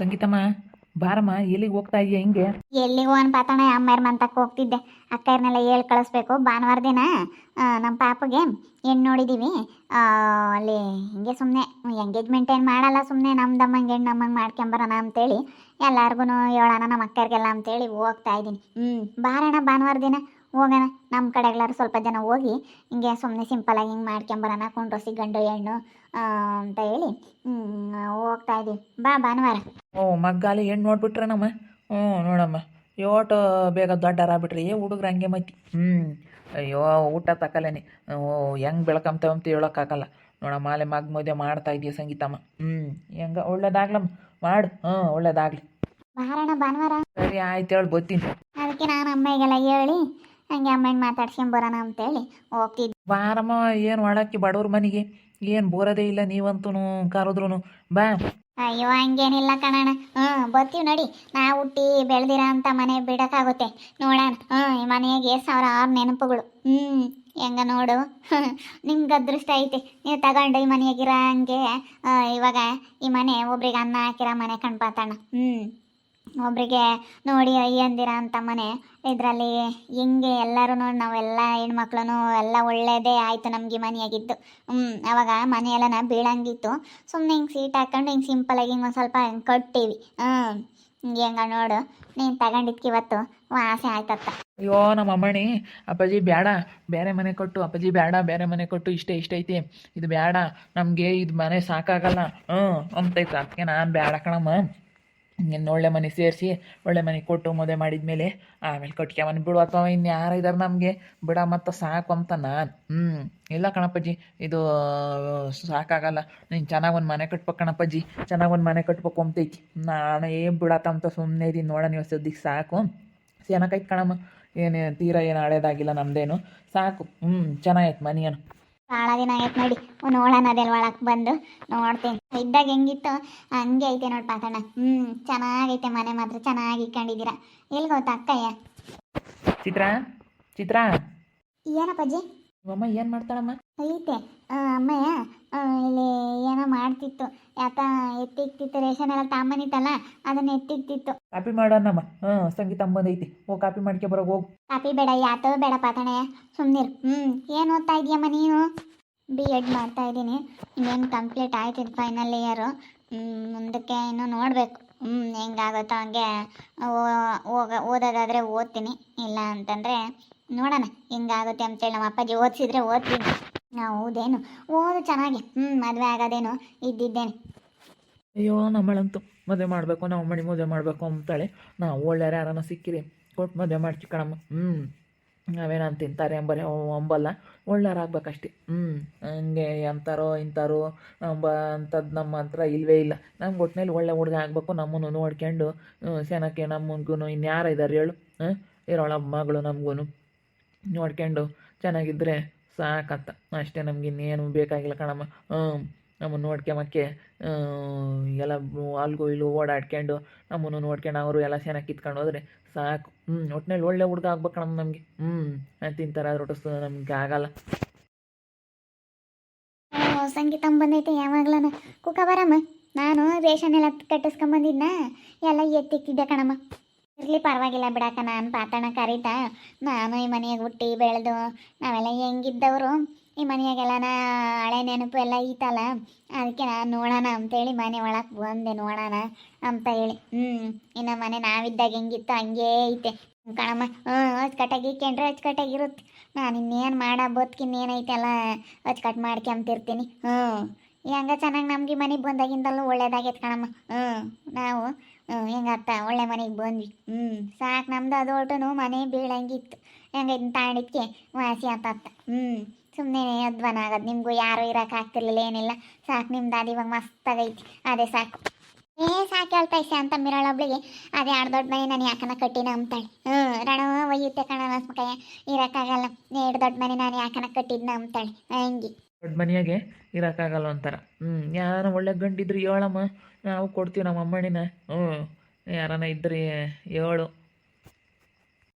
ಸಂಗೀತಮ್ಮ, ಬಾರಮ್ಮ, ಎಲ್ಲಿಗೆ ಹೋಗ್ತಾ ಇದೀಯ ಹಿಂಗೆ? ಎಲ್ಲಿಗೂ ಅನ್ ಪಾತಣ ಅಮ್ಮಯ್ರ ಮಂತಕ್ಕೆ ಹೋಗ್ತಿದ್ದೆ. ಅಕ್ಕಯ್ರನ್ನೆಲ್ಲ ಹೇಳಿ ಕಳಿಸ್ಬೇಕು. ಭಾನುವಾರ ದಿನ ನಮ್ಮ ಪಾಪಗೆ ಹೆಣ್ಣು ನೋಡಿದ್ದೀವಿ ಅಲ್ಲಿ ಹಿಂಗೆ ಸುಮ್ಮನೆ ಎಂಗೇಜ್ಮೆಂಟ್ ಏನು ಮಾಡಲ್ಲ ಸುಮ್ಮನೆ ನಮ್ದಮ್ಮಂಗೆ ಹೆಣ್ಣು ನಮ್ಮಂಗೆ ಮಾಡ್ಕೊಂಬರೋಣ ಅಂತೇಳಿ ಎಲ್ಲರಿಗೂ ಹೇಳೋಣ ನಮ್ಮ ಅಕ್ಕರಿಗೆಲ್ಲ ಅಂತೇಳಿ ಹೋಗ್ತಾ ಇದ್ದೀನಿ ಹ್ಞೂ ಬಾರಣ ಭಾನುವಾರ ದಿನ. ಹೋಗೋಣ ನಮ್ಮ ಕಡೆಗಳಾರು ಸ್ವಲ್ಪ ಜನ ಹೋಗಿ ಹಿಂಗೆ ಸುಮ್ಮನೆ ಸಿಂಪಲಾಗಿ ಹಿಂಗೆ ಮಾಡ್ಕೊಂಬರೋಣ ಕುಂಡ್ರಸಿ ಗಂಡು ಹೆಣ್ಣು ಅಂತ ಹೇಳಿ ಹೋಗ್ತಾ ಇದ್ದೀವಿ ಬಾ ಭಾನುವಾರ. ಓ ಮಗ್ಗಾಲಿ ಹೆಣ್ಣು ನೋಡ್ಬಿಟ್ರೆ ನಮ್ಮ? ಹ್ಞೂ ನೋಡಮ್ಮ. ಯೋಟು ಬೇಗ ದೊಡ್ಡರಾಗ್ಬಿಟ್ರಿ. ಏ ಹುಡುಗ್ರ ಹಂಗೆ ಮತ್ತಿ ಹ್ಞೂ ಅಯ್ಯೋ ಊಟ ತಕಲೇನೆ. ಓ ಹೆಂಗೆ ಬೆಳ್ಕಂತೇವ ಅಂತ ಹೇಳೋಕ್ಕಾಗಲ್ಲ. ನೋಡಮ್ಮ ಅಲ್ಲಿ ಮಗ್ ಮದುವೆ ಮಾಡ್ತಾ ಇದೀಯ ಸಂಗೀತಮ್ಮ? ಹ್ಞೂ ಹೆಂಗ? ಒಳ್ಳೇದಾಗ್ಲಮ್ಮ. ಮಾಡು. ಹ್ಞೂ ಒಳ್ಳೇದಾಗ್ಲಿ. ಬಾರಣ ಭಾನುವಾರ. ಸರಿ ಆಯ್ತು ಹೇಳಿ ಬರ್ತೀನಿ. ಅದಕ್ಕೆ ನಾನು ಅಮ್ಮಗೆಲ್ಲ ಹೇಳಿ ಹಂಗೆ ಅಮ್ಮನ ಮಾತಾಡ್ಸ್ಕೊಂಬರೋಣ ಅಂತೇಳಿ ಹೋಗ್ತಿದ್ದೆ ಬಾರಮ್ಮ ಏನು ಮಾಡಕ್ಕೆ ಬಡವ್ರ ಮನೆಗೆ? ಏನು ಬೋರದೇ ಇಲ್ಲ ನೀವಂತೂ ಕರೆದ್ರು ಬಾ. ಅಯ್ಯೋ ಹಂಗೇನಿಲ್ಲ ಕಣಣ್ಣ. ಹ್ಞೂ ಬರ್ತೀವಿ ನೋಡಿ. ನಾ ಹುಟ್ಟಿ ಬೆಳೆದಿರ ಅಂತ ಮನೆ ಬಿಡೋಕ್ಕಾಗುತ್ತೆ. ನೋಡೋಣ. ಹ್ಞೂ ಈ ಮನೆಗೆ ಸಾವಿರ ಆರು ನೆನಪುಗಳು. ಹ್ಞೂ ಹೆಂಗ ನೋಡು. ನಿಮ್ಗೆ ಅದೃಷ್ಟ ಐತೆ. ನೀವು ತಗೊಂಡು ಈ ಮನೆಯಾಗಿರೋ ಹಂಗೆ ಇವಾಗ ಈ ಮನೆ ಒಬ್ರಿಗೆ ಅನ್ನ ಹಾಕಿರೋ ಮನೆ ಕಣ್ಪಾತಣ್ಣ ಹ್ಞೂ. ಒಬ್ರಿಗೆ ನೋಡಿ ಅಯ್ಯಂದಿರ ಅಂತ ಮನೆ, ಇದರಲ್ಲಿ ಹೆಂಗೆ ಎಲ್ಲರೂ ನೋಡಿ ನಾವೆಲ್ಲ ಹೆಣ್ಮಕ್ಳು ಎಲ್ಲ ಒಳ್ಳೇದೇ ಆಯಿತು ನಮಗೆ ಮನೆಯಾಗಿದ್ದು. ಹ್ಞೂ ಅವಾಗ ಮನೆಯೆಲ್ಲ ಬೀಳಂಗಿತ್ತು. ಸುಮ್ಮನೆ ಹಿಂಗೆ ಸೀಟ್ ಹಾಕೊಂಡು ಹಿಂಗೆ ಸಿಂಪಲಾಗಿ ಹಿಂಗೆ ಒಂದು ಸ್ವಲ್ಪ ಹಿಂಗೆ ಕಟ್ತೀವಿ ಹ್ಞೂ ಹಿಂಗೆ ಹೆಂಗ ನೋಡು, ನೀನು ತಗೊಂಡಿದ್ಕೆ ಇವತ್ತು ವಾಸೆ ಆಯ್ತತ್ತ ಅಯ್ಯೋ, ನಮ್ಮ ಅಮ್ಮಣಿ, ಅಪ್ಪಾಜಿ ಬೇಡ ಬೇರೆ ಮನೆ ಕೊಟ್ಟು, ಅಪ್ಪಾಜಿ ಬೇಡ ಬೇರೆ ಮನೆ ಕೊಟ್ಟು ಇಷ್ಟೇ, ಇಷ್ಟ ಐತಿ. ಇದು ಬೇಡ ನಮಗೆ ಇದು ಮನೆ ಸಾಕಾಗಲ್ಲ. ಹ್ಞೂ ಅಂತೈತೆ ಅದಕ್ಕೆ ನಾನು ಬೇಡ ಕಣಮ್ಮ. ಇನ್ನು ಒಳ್ಳೆ ಮನೆ ಸೇರಿಸಿ, ಒಳ್ಳೆ ಮನೆ ಕೊಟ್ಟು ಮದುವೆ ಮಾಡಿದ್ಮೇಲೆ ಆಮೇಲೆ ಕಟ್ಕ್ಯಾವನ್ ಬಿಡು ಅಥವಾ ಇನ್ನು ಯಾರು ಇದಾರೆ ನಮಗೆ. ಬಿಡ ಮತ್ತು ಸಾಕು ಅಂತ ನಾನು. ಹ್ಞೂ ಇಲ್ಲ ಕಣಪ್ಪಜ್ಜಿ ಇದು, ಸಾಕಾಗಲ್ಲ. ನೀನು ಚೆನ್ನಾಗಿ ಒಂದು ಮನೆ ಕಟ್ಬೇಕು ಕಣಪ್ಪಾಜಿ. ಚೆನ್ನಾಗಿ ಒಂದು ಮನೆ ಕಟ್ಬೇಕು ಅಂತೈತಿ ನಾನು ಏನು ಬಿಡತ್ತಂತ ಸುಮ್ಮನೆ ಇದೀನಿ ನೋಡ ನೀವು ಸದ್ಯಕ್ಕೆ ಸಾಕು. ಚೆನ್ನಾಗೈತೆ ಕಣಮ್ಮ. ಏನು ತೀರಾ ಏನು ಹಳೇದಾಗಿಲ್ಲ ನಮ್ಮದೇನು ಸಾಕು. ಹ್ಞೂ ಚೆನ್ನಾಗೈತೆ ಮನೆಯೇನು. ಭಾಳ ದಿನ ಆಯ್ತು ನೋಡಿ. ನೋಡೋಣ ಅದೆಲ್ಲ ಒಳಕ್ಕೆ ಬಂದು. ನೋಡ್ತೀನಿ. ಇದ್ದಾಗ ಹೆಂಗಿತ್ತು ಹಂಗೆ ಐತೆ ನೋಡಿ ಪಾತಣ್ಣ. ಹ್ಞೂ ಚೆನ್ನಾಗೈತೆ ಮನೆ ಮಾತ್ರ. ಚೆನ್ನಾಗಿ ಇಟ್ಕೊಂಡಿದ್ದೀರಾ ಎಲ್ಲಿ ಗೊತ್ತಾ ಅಕ್ಕಯ್ಯ? ಚಿತ್ರ? ಚಿತ್ರ? ಏನಪ್ಪಜ್ಜಿ ಅಮ್ಮ ಏನು ಮಾಡ್ತಾಳಮ್ಮ? ಐತೆ. ಅಮ್ಮಯ್ಯ ಇಲ್ಲಿ ಏನೋ ಮಾಡ್ತಿತ್ತು. ಯಾಕ ಎತ್ತಿಕ್ತಿತ್ತು ರೇಷನ್ ಎಲ್ಲ ತಾಂಬನಿತ್ತಲ್ಲ ಅದನ್ನ ಎತ್ತಿಕ್ತಿತ್ತು. ಕಾಪಿ ಮಾಡೋಣಮ್ಮ. ಹಾಂ ಸಂಗೀತ ಬಂದೈತಿ ಓ ಕಾಪಿ ಮಾಡ್ಕೆ ಬರೋ ಹೋಗು. ಕಾಪಿ ಬೇಡ ಯಾತೋ ಬೇಡ ಪಾತಣೆ. ಸುಮ್ಮನಿರು ಹ್ಞೂ ಏನು ಓದ್ತಾ ಇದೀಯಮ್ಮ ನೀನು? ಬಿ ಎಡ್ ಮಾಡ್ತಾ ಇದ್ದೀನಿ. ಇನ್ನೇನು ಕಂಪ್ಲೀಟ್ ಆಯ್ತು ಇದು ಫೈನಲ್ ಇಯರು ಮುಂದಕ್ಕೆ ಇನ್ನು ನೋಡಬೇಕು. ಹ್ಞೂ ಹೆಂಗಾಗುತ್ತೋ ಹಂಗೆ ಹೋಗ, ಓದೋದಾದರೆ ಓದ್ತೀನಿ. ಇಲ್ಲ ಅಂತಂದರೆ ನೋಡೋಣ ಹೆಂಗಾಗುತ್ತೆ ಅಂತೇಳಿ ನಮ್ಮ ಅಪ್ಪಾಜಿ ಓದಿಸಿದ್ರೆ ಓದ್ತೀನಿ. ನಾವು ಓದೇನು? ಓದು ಚೆನ್ನಾಗಿ. ಹ್ಞೂ ಮದುವೆ ಆಗೋದೇನು? ಇದ್ದಿದ್ದೇನೆ. ಅಯ್ಯೋ ನಮ್ಮಳಂತೂ ಮದುವೆ ಮಾಡಬೇಕು ನಾವು ಮಣಿ ಮದುವೆ ಮಾಡಬೇಕು ಅಂತಾಳೆ. ನಾವು ಒಳ್ಳೆಯ ಯಾರನ್ನ ಸಿಕ್ಕಿರಿ ಕೊಟ್ಟು ಮದುವೆ ಮಾಡ್ತೀವಿ ಕಣಮ್ಮ. ಹ್ಞೂ ನಾವೇನಂತ ತಿಂತಾರೆ ಎಂಬರೇ ಅಂಬಲ್ಲ. ಒಳ್ಳೆಯವ್ರಾಗ್ಬೇಕಷ್ಟೆ. ಹ್ಞೂ ಹಂಗೆ ಅಂತಾರೋ, ಇಂತಾರೋ, ಅಂಬ ಅಂಥದ್ದು ನಮ್ಮ ಹತ್ರ ಇಲ್ಲವೇ ಇಲ್ಲ. ನಮ್ಗೆ ಒಟ್ಟಿನಲ್ಲಿ ಒಳ್ಳೆ ಹುಡುಗ ಆಗಬೇಕು, ನಮ್ಮನ್ನು ನೋಡ್ಕೊಂಡು ಸೆನಕ್ಕೆ ನಮ್ಮಗೂ ಇನ್ಯಾರು ಇದ್ದಾರೆ ಹೇಳು ಹಾಂ ಇರೋಳ ಮಗಳು ನಮಗೂ ನೋಡ್ಕೊಂಡು ಚೆನ್ನಾಗಿದ್ದರೆ ಸಾಕತ್ತ ಅಷ್ಟೇ ನಮ್ಗೆ ಇನ್ನೇನು ಬೇಕಾಗಿಲ್ಲ ಕಣಮ್ಮ. ಹ್ಞೂ ನಮ್ಮನ್ನು ನೋಡ್ಕೊಂಬಕ್ಕೆ ಎಲ್ಲ ಅಲ್ಗೂ ಇಲ್ಗು ಓಡಾಡ್ಕೊಂಡು ನಮ್ಮನ್ನು ನೋಡ್ಕೊಂಡು ಅವರು ಎಲ್ಲ ಚೆನ್ನಾಗಿ ಕಿತ್ಕೊಂಡು ಹೋದ್ರೆ ಸಾಕು. ಹ್ಞೂ ಒಟ್ಟಿನಲ್ಲಿ ಒಳ್ಳೆ ಹುಡುಗ ಆಗ್ಬೇಕು ಕಣಮ್ಮ ನಮಗೆ. ಹ್ಞೂ ತಿಂತಾರೆ ಅದ್ರ ಒಟ್ಟು ನಮಗೆ ಆಗಲ್ಲ. ಸಂಗೀತ ಬಂದೈತೆ ಯಾವಾಗ್ಲನ. ಕುಕ ಬರಮ್ಮ. ನಾನು ರೇಷನ್ ಎಲ್ಲ ಕಟ್ಟಿಸ್ಕೊಂಬಂದಿದ್ನ ಎಲ್ಲ ಎತ್ತಿಕ್ತಿದ್ದೆ ಕಣಮ್ಮ. ಇರಲಿ, ಪರವಾಗಿಲ್ಲ ಬಿಡಕ್ಕ, ನಾನು ಪಾತಣ ಕರೀತಾ. ನಾನು ಈ ಮನೆಗೆ ಹುಟ್ಟಿ ಬೆಳೆದು ನಾವೆಲ್ಲ ಹೆಂಗಿದ್ದವರು. ಈ ಮನೆಯಾಗೆಲ್ಲ ಹಳೆ ನೆನಪು ಎಲ್ಲ ಈತಲ್ಲ ಅದಕ್ಕೆ ನಾನು ನೋಡೋಣ ಅಂತೇಳಿ ಮನೆ ಒಳಗೆ ಬಂದೆ ನೋಡೋಣ ಅಂತ ಹೇಳಿ. ಹ್ಞೂ ಇನ್ನು ಮನೆ ನಾವಿದ್ದಾಗ ಹೆಂಗಿತ್ತು ಹಂಗೇ ಐತೆ. ಕಣಮ್ಮ ಹ್ಞೂ ಅಚ್ಚುಕಟ್ಟಾಗಿ ಇಕ್ಕೊಂಡ್ರೆ ಅಚ್ಚುಕಟ್ಟಾಗಿರುತ್ತೆ ನಾನು ಇನ್ನೇನು ಮಾಡೋ ಬದುಕಿನ್ನೇನೈತೆ ಎಲ್ಲ ಅಚ್ಚುಕಟ್ಟು ಮಾಡ್ಕೊಂತಿರ್ತೀನಿ ಹ್ಞೂ ಹೆಂಗ ಚೆನ್ನಾಗಿ ನಮಗೆ ಮನೆಗೆ ಬಂದಾಗಿಂದಲೂ ಒಳ್ಳೇದಾಗೈತೆ ಕಣಮ್ಮ. ಹ್ಞೂ ನಾವು ಹೆಂಗತ್ತ ಒಳ್ಳೆ ಮನೆಗೆ ಬಂದ್ವಿ. ಹ್ಞೂ ಸಾಕು ನಮ್ದು, ಅದು ಒಟ್ಟು ಮನೆ ಬೀಳಂಗಿತ್ತು. ಹೆಂಗೈತೆ ತಾಂಡಿದ್ಕೆ ವಾಸಿ ಆತತ್ತ ಹ್ಞೂ ಸುಮ್ಮನೆ ಅಧ್ವಾನ ಆಗೋದು. ನಿಮಗೂ ಯಾರು ಇರೋಕೆ ಆಗ್ತಿರ್ಲಿಲ್ಲ ಏನಿಲ್ಲ. ಸಾಕು ನಿಮ್ಮ ದಾದಿ ಇವಾಗ ಮಸ್ತಾಗೈತಿ. ಅದೇ ಸಾಕು. ಏ ಸಾಕು ಹೇಳ್ತಾ ಇಸೆ ಅಂತ ಮಿರಳೊಬ್ಳಿಗೆ ಅದೇ ಎರಡು ದೊಡ್ಡ ಮನೆ ನಾನು ಯಾಕನ ಕಟ್ಟಿನ ಅಂತಾಳೆ. ಹ್ಞೂ ರಣ ಒಯ್ಯುತ್ತೆ ಕಣ ಮಸ್ಮಕಯ್ಯ ಇರೋಕ್ಕಾಗಲ್ಲ ಎರಡು ದೊಡ್ಡ ಮನೆ ನಾನು ಯಾಕನ ಕಟ್ಟಿದ್ನ ಅಂತಾಳೆ. ಹಂಗೆ. ದೊಡ್ಡ ಮನೆಯಾಗೆ ಇರೋಕ್ಕಾಗಲ್ಲ ಅಂತಾರ ಹ್ಞೂ ಯಾರ ಒಳ್ಳೆ ಗಂಡಿದ್ರು ಹೇಳಮ್ಮ ನಾವು ಕೊಡ್ತೀವಿ ನಮ್ಮ ಅಮ್ಮಣ್ಣಿನ. ಹ್ಞೂ ಯಾರನ ಇದ್ರಿ ಹೇಳು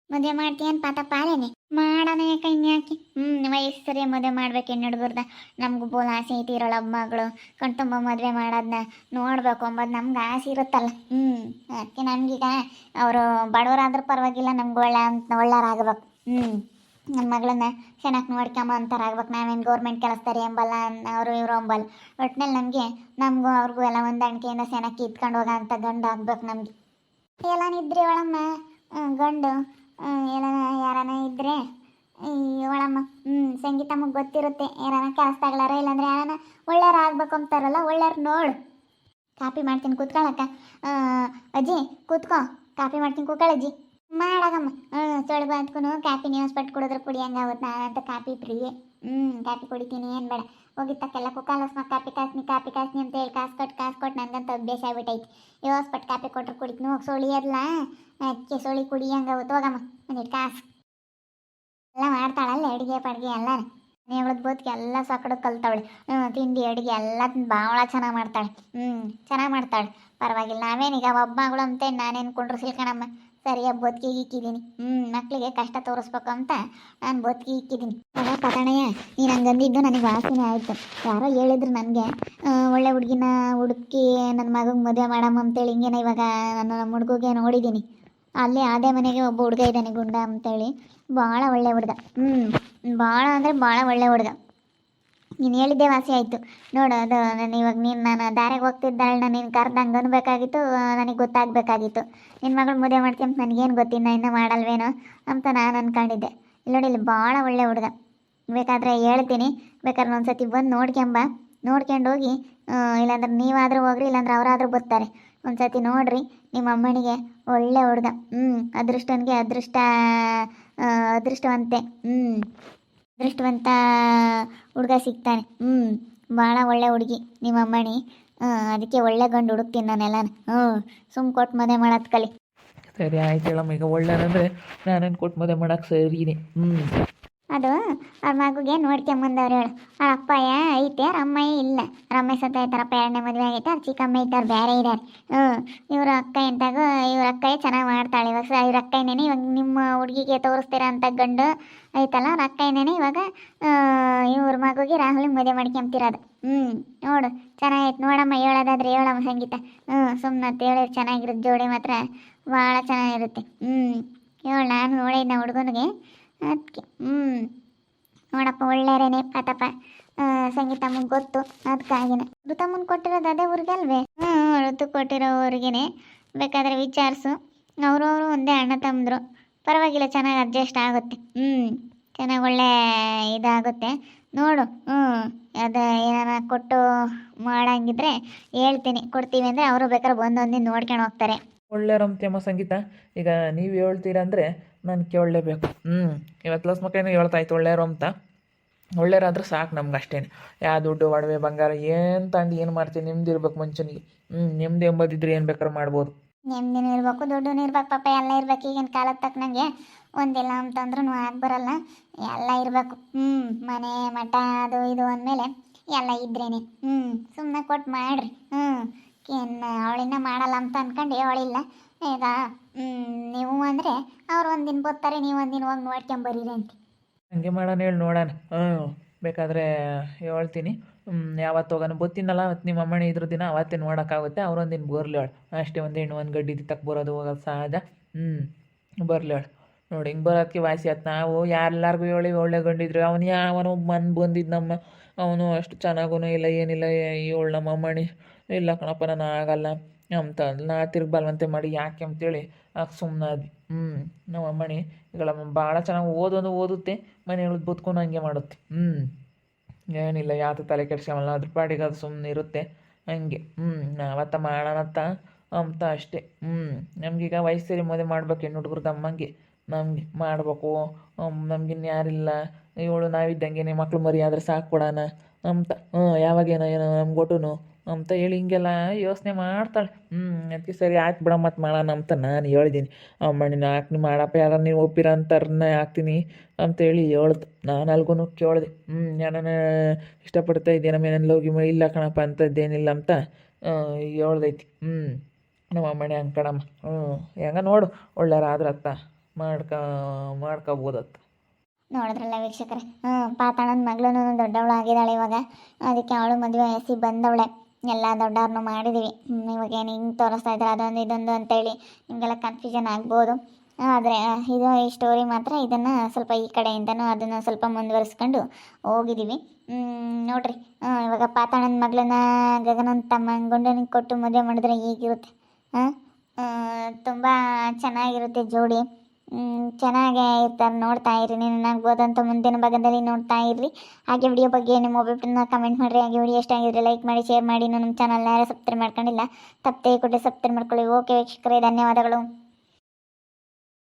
ಮದುವೆ ಮಾಡ್ತೀಯ ಪಾತ ಪಾಲೇನೆ ಮಾಡೋಣ ಯಾಕೆ ಇನ್ಯಾಕೆ ಹ್ಞೂ ವಯಸ್ಸು ಮದುವೆ ಮಾಡ್ಬೇಕು ಹೆಣ್ಣು ಹುಡುಗರ್ದ ನಮಗೂ ಬೋಲ್ ಆಸೆ ಐತಿ ಇರೋಳ ಮಗಳು. ಕಣ್ತುಂಬ ಮದುವೆ ಮಾಡೋದನ್ನ ನೋಡ್ಬೇಕು ಅಂಬೋದು ನಮ್ಗೆ ಆಸೆ ಇರುತ್ತಲ್ಲ. ಹ್ಞೂ ಅದಕ್ಕೆ ನಮಗೀಗ ಅವರು ಬಡವರಾದ್ರೂ ಪರವಾಗಿಲ್ಲ ನಮ್ಗೆ ಒಳ್ಳೆ ಅಂತ ಒಳ್ಳೆಯರಾಗಬೇಕು ಹ್ಞೂ ನನ್ನ ಮಗಳನ್ನ ಚೆನ್ನಾಗಿ ನೋಡ್ಕೊಂಬ ಅಂತಾರಾಗ್ಬೇಕು ನಾವೇನು ಗೌರ್ಮೆಂಟ್ ಕೆಲಸದಾರಿ ಎಂಬಲ್ಲ ಅವರು ಇವರು ಅಂಬಲ್ಲ. ಒಟ್ನಲ್ಲಿ ನಮಗೆ ನಮಗೂ ಅವ್ರಿಗೂ ಎಲ್ಲ ಹೊಂದಾಣಿಕೆಯಿಂದ ಚೆನ್ನಾಗಿ ಇದ್ಕೊಂಡು ಹೋಗೋ ಅಂತ ಗಂಡು ಆಗ್ಬೇಕು ನಮಗೆ. ಎಲ್ಲಾನಿದ್ರಿ ಒಳಮ್ಮ. ಹ್ಮ್, ಗಂಡು ಎಲ್ಲ ಯಾರನ ಇದ್ರೆ ಈ ಒಳಮ್ಮ ಹ್ಞೂ ಸಂಗೀತಮ್ಮಗೆ ಗೊತ್ತಿರುತ್ತೆ. ಯಾರನ ಕೆಲಸದಾಗ್ಲಾರ ಇಲ್ಲಾಂದ್ರೆ ಯಾರನ ಒಳ್ಳೆಯವ್ರು ಆಗ್ಬೇಕು ಅಂತಾರಲ್ಲ, ಒಳ್ಳೆಯವ್ರು ನೋಡು. ಕಾಪಿ ಮಾಡ್ತೀನಿ, ಕೂತ್ಕೊಳ್ಳಕ್ಕ. ಅಜ್ಜಿ, ಕೂತ್ಕೋ. ಕಾಪಿ ಮಾಡ್ತೀನಿ, ಕೂತ್ಕೊಳ್ಳ ಅಜ್ಜಿ. ಮಾಡಾಗಮ್ಮ. ಹ್ಞೂ ತೊಳೆ ಬಂದ್ಕೊಂಡು ಕಾಫಿ ಪಟ್ಟು ಕುಡಿದ್ರೆ ಕುಡಿಯಂಗಾಗುತ್ತೆ ನಾನಂತ ಕಾಪಿ ಪ್ರಿಯೆ ಹ್ಞೂ ಕಾಪಿ ಕುಡಿತೀನಿ, ಏನು ಬೇಡ. ಹೋಗಿತ್ತಕ್ಕೆಲ್ಲ ಕುಕ್ಕಾಲಸ್ಮ ಕಾಪಿ ಕಾಸ್ನಿ ಕಾಪಿ ಕಾಸ್ನಿ ಅಂತ ಹೇಳಿ ಕಾಸು ಕೊಟ್ಟು ಕಾಸು ಕೊಟ್ಟು ನನಗಂತ ಅಭ್ಯಾಸ ಆಗ್ಬಿಟ್ಟೈತಿ ಯೋಸ್ ಪಟ್ಟು ಕಾಪಿ ಕೊಟ್ರು ಕುಡಿತೀನಿ ಹೋಗಿ ಸೋಳಿ ಅಲ್ಲ ಅದಕ್ಕೆ ಸೋಳಿ ಕುಡಿಯಂಗಾಗುತ್ತೆ ಹೋಗಮ್ಮ. ಒಂದಿಟ್ಟು ಕಾಸು. ಎಲ್ಲ ಮಾಡ್ತಾಳಲ್ಲ ಅಡುಗೆ ಪಡ್ಗೆ ಎಲ್ಲ ನೇವಳದ ಬೋತ್ಗೆ ಎಲ್ಲ ಸಕಡು ಕಲ್ತಾವಳೆ. ತಿಂಡಿ, ಅಡುಗೆ ಎಲ್ಲ ಭಾಳ ಚೆನ್ನಾಗಿ ಮಾಡ್ತಾಳೆ. ಹ್ಞೂ ಚೆನ್ನಾಗಿ ಮಾಡ್ತಾಳೆ. ಪರವಾಗಿಲ್ಲ ನಾವೇನೀಗ ಒಬ್ಬ ಮಗಳು ಅಂತ ನಾನೇನು ಕೊಂಡ್ರು ಸಿಲ್ಕಣಮ್ಮ ಸರಿಯಾಗಿ ಬದುಕಿಗೆ ಇಕ್ಕಿದ್ದೀನಿ. ಹ್ಞೂ ಮಕ್ಕಳಿಗೆ ಕಷ್ಟ ತೋರಿಸ್ಬೇಕು ಅಂತ ನಾನು ಬದುಕಿಗೆ ಇಕ್ಕಿದ್ದೀನಿ. ಅಲ್ಲ ಪತಣಯ್ಯ ನೀನು ಹಂಗಂದಿದ್ದು ನನಗೆ ವಾಸನೆ ಆಯಿತು. ಯಾರೋ ಹೇಳಿದ್ರು ನನಗೆ ಒಳ್ಳೆ ಹುಡುಗಿನ ಹುಡುಕಿ ನನ್ನ ಮಗಗೆ ಮದುವೆ ಮಾಡಮ್ಮ ಅಂತೇಳಿ ಹಿಂಗೇನ ಇವಾಗ ನಾನು ನಮ್ಮ ಹುಡುಗಿಗೆ ನೋಡಿದ್ದೀನಿ ಅಲ್ಲಿ ಅದೇ ಮನೆಗೆ ಒಬ್ಬ ಹುಡುಗ ಇದ್ದಾನೆ ಗುಂಡ ಅಂತೇಳಿ. ಭಾಳ ಒಳ್ಳೆ ಹುಡುಗ. ಹ್ಞೂ ಭಾಳ ಅಂದರೆ ಭಾಳ ಒಳ್ಳೆ ಹುಡುಗ. ನೀನು ಹೇಳಿದ್ದೆ ವಾಸಿ ಆಯಿತು. ನೋಡು, ಅದು ನಾನು ಇವಾಗ ನೀನು ನಾನು ದಾರಿಗೆ ಹೋಗ್ತಿದ್ದಾಳೆ ನೀನು ಕರ್ದಂಗೆ ಅನ್ಬೇಕಾಗಿತ್ತು ನನಗೆ ಗೊತ್ತಾಗಬೇಕಾಗಿತ್ತು. ನಿನ್ನ ಮಗಳು ಮದುವೆ ಅಂತ ನನಗೇನು ಗೊತ್ತಿಲ್ಲ, ಇನ್ನೂ ಮಾಡಲ್ವೇನೋ ಅಂತ ನಾನು ಅಂದ್ಕೊಂಡಿದ್ದೆ ಇಲ್ಲಿ ನೋಡಿ, ಇಲ್ಲಿ ಭಾಳ ಒಳ್ಳೆ ಹುಡುಗ. ಬೇಕಾದರೆ ಹೇಳ್ತೀನಿ, ಬೇಕಾದ್ರೆ ಒಂದು ಸತಿ ಬಂದು ನೋಡ್ಕೊಂಬ. ನೋಡ್ಕೊಂಡು ಹೋಗಿ ಇಲ್ಲಾಂದ್ರೆ ನೀವಾದರೂ ಹೋಗ್ರಿ, ಇಲ್ಲಾಂದ್ರೆ ಅವರಾದರೂ ಬರ್ತಾರೆ. ಒಂದು ಸತಿ ನೋಡ್ರಿ, ನಿಮ್ಮ ಅಮ್ಮನಿಗೆ ಒಳ್ಳೆ ಹುಡುಗ. ಹ್ಞೂ ಅದೃಷ್ಟನಿಗೆ ಅದೃಷ್ಟ ಅದೃಷ್ಟವಂತೆ. ಹ್ಞೂ ಅದೃಷ್ಟವಂತ ಹುಡುಗ ಸಿಗ್ತಾನೆ. ಹ್ಞೂ ಭಾಳ ಒಳ್ಳೆ ಹುಡುಗಿ ನಿಮ್ಮ ಅಮ್ಮಣಿ ಅದಕ್ಕೆ ಒಳ್ಳೆ ಗಂಡು ಹುಡುಕ್ತೀನಿ ನಾನೆಲ್ಲ ಹ್ಞೂ, ಸುಮ್ ಕೊಟ್ಟು ಮದುವೆ ಮಾಡೋದು ಕಲಿ. ಸರಿ, ಆಯ್ತು ಹೇಳಮ್ಮ. ಈಗ ಒಳ್ಳೆಯದಂದ್ರೆ ನಾನೇನು ಕೊಟ್ಟು ಮದುವೆ ಸರಿ ಸರಿನೇ. ಹ್ಞೂ ಅದು ಅವ್ರ ಮಗುಗೆ ನೋಡ್ಕೊಂಬಂದವ್ರು ಹೇಳು. ಅವ್ರ ಅಪ್ಪಯ್ಯ ಐತೆ ಅಮ್ಮಯ್ಯ ಇಲ್ಲ. ಅಮ್ಮ ಸತ್ತ ಐತಾರಪ್ಪ ಎರಡನೇ ಮದುವೆ ಆಗೈತೆ. ಅವ್ರ ಚಿಕ್ಕಮ್ಮ ಐತಾರ ಬೇರೆ ಇದ್ದಾರೆ ಹ್ಞೂ ಇವ್ರ ಅಕ್ಕ ಎಂತಾಗ, ಇವ್ರ ಅಕ್ಕಯ್ಯ ಚೆನ್ನಾಗಿ ಮಾಡ್ತಾಳೆ ಇವಾಗ. ಇವ್ರ ಅಕ್ಕ ಏನೇನೆ ಇವಾಗ ನಿಮ್ಮ ಹುಡುಗಿಗೆ ತೋರಿಸ್ತೀರ ಅಂತ ಗಂಡು ಐತಲ್ಲ, ಅವ್ರ ಅಕ್ಕಯ್ಯನೇ ಇವಾಗ ಇವ್ರ ಮಗುಗೆ ರಾಹುಲ್ ಮದುವೆ ಮಾಡ್ಕೊಂತಿರೋದು ಹ್ಞೂ ನೋಡು, ಚೆನ್ನಾಗೈತೆ. ನೋಡಮ್ಮ, ಹೇಳೋದಾದ್ರೆ ಹೇಳಮ್ಮ ಸಂಗೀತ. ಹ್ಞೂ ಸುಮ್ಮನೆ ಹೇಳಿದ್ರೆ ಚೆನ್ನಾಗಿರುತ್ತೆ. ಜೋಡಿ ಮಾತ್ರ ಭಾಳ ಚೆನ್ನಾಗಿರುತ್ತೆ. ಹ್ಞೂ ಹೇಳು, ನಾನು ನೋಡಿದ್ದೆ ಹುಡುಗನಿಗೆ. ಅದಕ್ಕೆ ಹ್ಞೂ ನೋಡಪ್ಪ, ಒಳ್ಳೆಯರೇನೆ ಪಾತಪ್ಪ ಸಂಗೀತಮ್ಮಗೆ ಗೊತ್ತು ಅದಕ್ಕಾಗಿನೇ ಋತಮ್ಮನ ಕೊಟ್ಟಿರೋದು ಅದೇ ಊರಿಗೆ ಅಲ್ವೇ ಹ್ಞೂ ಋತು ಕೊಟ್ಟಿರೋ ಊರಿಗೇನೆ. ಬೇಕಾದರೆ ವಿಚಾರಿಸು. ಅವರು ಅವರು ಒಂದೇ ಅಣ್ಣ ತಮ್ಮದ್ರು ಪರವಾಗಿಲ್ಲ, ಚೆನ್ನಾಗಿ ಅಡ್ಜಸ್ಟ್ ಆಗುತ್ತೆ. ಹ್ಞೂ ಚೆನ್ನಾಗಿ ಒಳ್ಳೆ ಇದಾಗುತ್ತೆ. ನೋಡು ಹ್ಞೂ ಅದು ಏನಾರ ಕೊಟ್ಟು ಮಾಡಂಗಿದ್ರೆ ಹೇಳ್ತೀನಿ. ಕೊಡ್ತೀವಿ ಅಂದರೆ ಅವರು ಬೇಕಾದ್ರೆ ಬಂದು ಒಂದಿನ ನೋಡ್ಕೊಂಡು ಹೋಗ್ತಾರೆ. ಒಳ್ಳೆ ರಮ್ತಿಯಮ್ಮ ಸಂಗೀತ. ಈಗ ನೀವು ಹೇಳ್ತೀರಂದರೆ ನಾನು ಕೇಳಲೇಬೇಕು. ಹ್ಞೂ ಇವತ್ತು ಲಸ್ ಮಕ್ಕಳೇನು ಹೇಳ್ತಾಯ್ತು, ಒಳ್ಳೆ ಅಂತ ಒಳ್ಳೆಯರಾದ್ರೆ ಸಾಕು ನಮ್ಗೆ ಅಷ್ಟೇ ಯಾವ ದುಡ್ಡು, ಒಡವೆ, ಬಂಗಾರ, ಏನು ತಂದು ಏನು ಮಾಡ್ತೀನಿ ನಿಮ್ದು ಇರ್ಬೇಕು ಮುಂಚೆನಿಗೆ ಹ್ಞೂ ನಿಮ್ದು ಎಂಬದಿದ್ರೆ ಏನು ಬೇಕಾದ್ರೂ ಮಾಡ್ಬೋದು. ನೆಮ್ಮದಿನೂ ಇರಬೇಕು ದುಡ್ಡು ಇರ್ಬೇಕು, ಪಾಪ ಎಲ್ಲ ಇರ್ಬೇಕು ಈಗಿನ ಕಾಲದ ತಕ್ಕನಂಗೆ ಒಂದಿಲ್ಲ ಅಂತಂದ್ರೂ ಆಗಿ ಬರಲ್ಲ. ಎಲ್ಲ ಇರಬೇಕು. ಹ್ಞೂ ಮನೆ, ಮಠ, ಅದು ಇದು ಅಂದಮೇಲೆ ಎಲ್ಲ ಇದ್ರೇನೆ. ಹ್ಞೂ ಸುಮ್ಮನೆ ಕೊಟ್ಟು ಮಾಡ್ರಿ. ಹ್ಞೂ ಇನ್ನು ಅವಳಿನ್ನ ಮಾಡಲ್ಲ ಅಂತ ಅನ್ಕಂಡು ಅವಳಿಲ್ಲ ಈಗ ನೀವು ಅಂದ್ರೆ ಅವ್ರು ಒಂದಿನ ಬರ್ತಾರೆ, ನೀವು ಒಂದಿನ ಹೋಗಿ ನೋಡ್ಕೊಂಬರೀರಿ ಅಂತ. ಹಂಗೆ ಮಾಡೋಣ ಹೇಳಿ, ನೋಡೋಣ. ಹ್ಞೂ ಬೇಕಾದರೆ ಹೇಳ್ತೀನಿ. ಯಾವತ್ತು ಹೋಗೋಣ? ಗೊತ್ತಿನಲ್ಲ ಅವತ್ತು ನಿಮ್ಮ ಅಮ್ಮಣಿ ಇದ್ರ ದಿನ ಅವತ್ತೇ ನೋಡೋಕ್ಕಾಗುತ್ತೆ. ಅವ್ರೊಂದಿನ ಬರ್ಲಿ ಹೇಳು ಅಷ್ಟೇ ಒಂದು ಹೆಣ್ಣು, ಒಂದು ಗಡ್ಡಿ ತಕ್ಕ ಬರೋದು ಹೋಗೋದು ಸಹಜ ಹ್ಞೂ ಬರ್ಲಿ ಹೇಳು ನೋಡಿ, ಹಿಂಗೆ ಬರೋದಕ್ಕೆ ವಾಸಿ ಆಯ್ತು. ನಾವು ಯಾರೆಲ್ಲರಿಗೂ ಹೇಳಿ ಒಳ್ಳೆ ಗಂಡಿದ್ರು. ಅವನು ಯಾವನೋ ಮನ್ ಬಂದಿದ್ದು ನಮ್ಮ ಅವನು ಅಷ್ಟು ಚೆನ್ನಾಗೂ ಇಲ್ಲ, ಏನಿಲ್ಲ ಏಳು ನಮ್ಮ ಅಮ್ಮಣಿ ಇಲ್ಲ ಕಣಪ್ಪ, ನಾನು ಆಗಲ್ಲ ಅಂತ ನಾ ತಿರ್ಗಿ ಬಲವಂತೆ ಮಾಡಿ ಯಾಕೆ ಅಂತೇಳಿ ಆಗ ಸುಮ್ಮನಾದ್ವಿ ಹ್ಞೂ ನಮ್ಮ ಅಮ್ಮಣಿ, ಈಗಳ ಭಾಳ ಚೆನ್ನಾಗಿ ಓದೋದು ಓದುತ್ತೆ, ಮನೆಯೊಳಗೆ ಬದುಕೊಂಡು ಹಂಗೆ ಮಾಡುತ್ತೆ. ಹ್ಞೂ ಏನಿಲ್ಲ, ಯಾವುದು ತಲೆ ಕೆಡ್ಸ್ಕೊಳಲ್ಲ ಅದ್ರ ಪಾಡಿಗೆ ಅದು ಸುಮ್ಮನೆ ಇರುತ್ತೆ, ಹಂಗೆ. ಹ್ಞೂ ನಾವತ್ತ ಮಾಡೋಣತ್ತ ಅಂತ ಅಷ್ಟೇ. ಹ್ಞೂ ನಮಗೀಗ ವಯಸ್ಸಲ್ಲಿ ಮದುವೆ ಮಾಡ್ಬೇಕು ಹೆಣ್ಣು ಹುಡುಗ್ರದ್ದು ಅಮ್ಮಂಗೆ. ನಮಗೆ ಮಾಡಬೇಕು. ನಮ್ಗಿನ್ನು ಯಾರಿಲ್ಲ. ಇವಳು ನಾವಿದ್ದಂಗೆ ಮಕ್ಳು ಮರಿ ಆದರೆ ಸಾಕು ಕೊಡೋಣ ಅಂತ. ಹ್ಞೂ, ಯಾವಾಗೇನೋ ಏನೋ ನಮ್ಗೆ ಒಟ್ಟುನು ಅಂತ ಹೇಳಿ ಹಿಂಗೆಲ್ಲ ಯೋಚನೆ ಮಾಡ್ತಾಳೆ. ಹ್ಞೂ, ಅದಕ್ಕೆ ಸರಿ ಆಯ್ತು ಬಿಡ ಮತ್ತೆ ಮಾಡೋಣ ಅಂತ ನಾನು ಹೇಳಿದ್ದೀನಿ. ಅಮ್ಮಣ್ಣಿನ ಹಾಕ್ನಿ ಮಾಡಪ್ಪ ಯಾರು ನೀವು ಒಪ್ಪಿರ ಅಂತಾರನ್ನ ಹಾಕ್ತೀನಿ ಅಂತೇಳಿ ಹೇಳ್ದು. ನಾನು ಅಲ್ಗೂ ಕೇಳಿದೆ. ಹ್ಞೂ, ಯಾರನ್ನ ಇಷ್ಟಪಡ್ತಾ ಇದ್ದೀನಿ ನಮ್ಮ ಏನೇನು ಲೋಗಿ ಇಲ್ಲ ಕಣಪ್ಪ ಅಂಥದ್ದೇನಿಲ್ಲ ಅಂತ ಹೇಳ್ದೈತಿ. ಹ್ಞೂ, ನಮ್ಮ ಅಮ್ಮಣ್ಣಿ ಹಂಗೆ ಕಣಮ್ಮ. ಹ್ಞೂ, ಹೆಂಗ ನೋಡು ಒಳ್ಳೆಯರಾದ್ರ ಅತ್ತ, ಮಾಡ್ಕ, ಮಾಡ್ಕೋಬೋದತ್ತ. ನೋಡಿದ್ರಲ್ಲ ವೀಕ್ಷಕರೇ. ಹ್ಞೂ, ಪಾತಾಳನ ಮಗಳೂ ದೊಡ್ಡವಳು ಆಗಿದ್ದಾಳೆ ಇವಾಗ. ಅದಕ್ಕೆ ಅವಳು ಮದುವೆ ವಯಸ್ಸಿಗೆ ಬಂದವಳೆ. ಎಲ್ಲ ದೊಡ್ಡವ್ರನ್ನೂ ಮಾಡಿದ್ದೀವಿ ಇವಾಗ ಏನು ಹಿಂಗೆ ತೋರಿಸ್ತಾ ಇದ್ದಾರೆ? ಅದೊಂದು ಇದೊಂದು ಅಂತೇಳಿ ನಿಮಗೆಲ್ಲ ಕನ್ಫ್ಯೂಷನ್ ಆಗ್ಬೋದು. ಆದರೆ ಇದು ಈ ಸ್ಟೋರಿ ಮಾತ್ರ ಇದನ್ನು ಸ್ವಲ್ಪ ಈ ಕಡೆಯಿಂದನೂ ಅದನ್ನು ಸ್ವಲ್ಪ ಮುಂದುವರಿಸ್ಕೊಂಡು ಹೋಗಿದ್ದೀವಿ ನೋಡ್ರಿ. ಇವಾಗ ಪಾತಾಳನ ಮಗಳನ್ನ ಗಗನನ್ ತಮ್ಮ ಗುಂಡನಿಗೆ ಕೊಟ್ಟು ಮದುವೆ ಮಾಡಿದ್ರೆ ಹೀಗಿರುತ್ತೆ? ಹಾಂ ತುಂಬ ಚೆನ್ನಾಗಿರುತ್ತೆ ಜೋಡಿ. ಚೆನ್ನಾಗೇ ಇರ್ತಾರೆ ನೋಡ್ತಾ ಇರಿ. ನೀನಾಗ್ಬೋದಂತ ಮುಂದಿನ ಭಾಗದಲ್ಲಿ ನೋಡ್ತಾ ಇರ್ರಿ ಹಾಗೆ ವಿಡಿಯೋ ಬಗ್ಗೆ ನಿಮ್ಮ ಒಬ್ಬೊಬ್ಬರನ್ನ ಕಮೆಂಟ್ ಮಾಡಿರಿ. ಹಾಗೆ ವಿಡಿಯೋ ಇಷ್ಟ ಆಗಿದ್ರೆ ಲೈಕ್ ಮಾಡಿ ಶೇರ್ ಮಾಡಿ. ನಮ್ಮ ಚಾನಲ್ನ ಯಾರು ಸಬ್ಸ್ಕ್ರೈಬ್ ಮಾಡ್ಕೊಂಡಿಲ್ಲ, ತಪ್ಪದೆ ಕೂಡ ಸಬ್ಸ್ಕ್ರೈಬ್ ಮಾಡ್ಕೊಳ್ಳಿ. ಓಕೆ ವೀಕ್ಷಕರೇ, ಧನ್ಯವಾದಗಳು.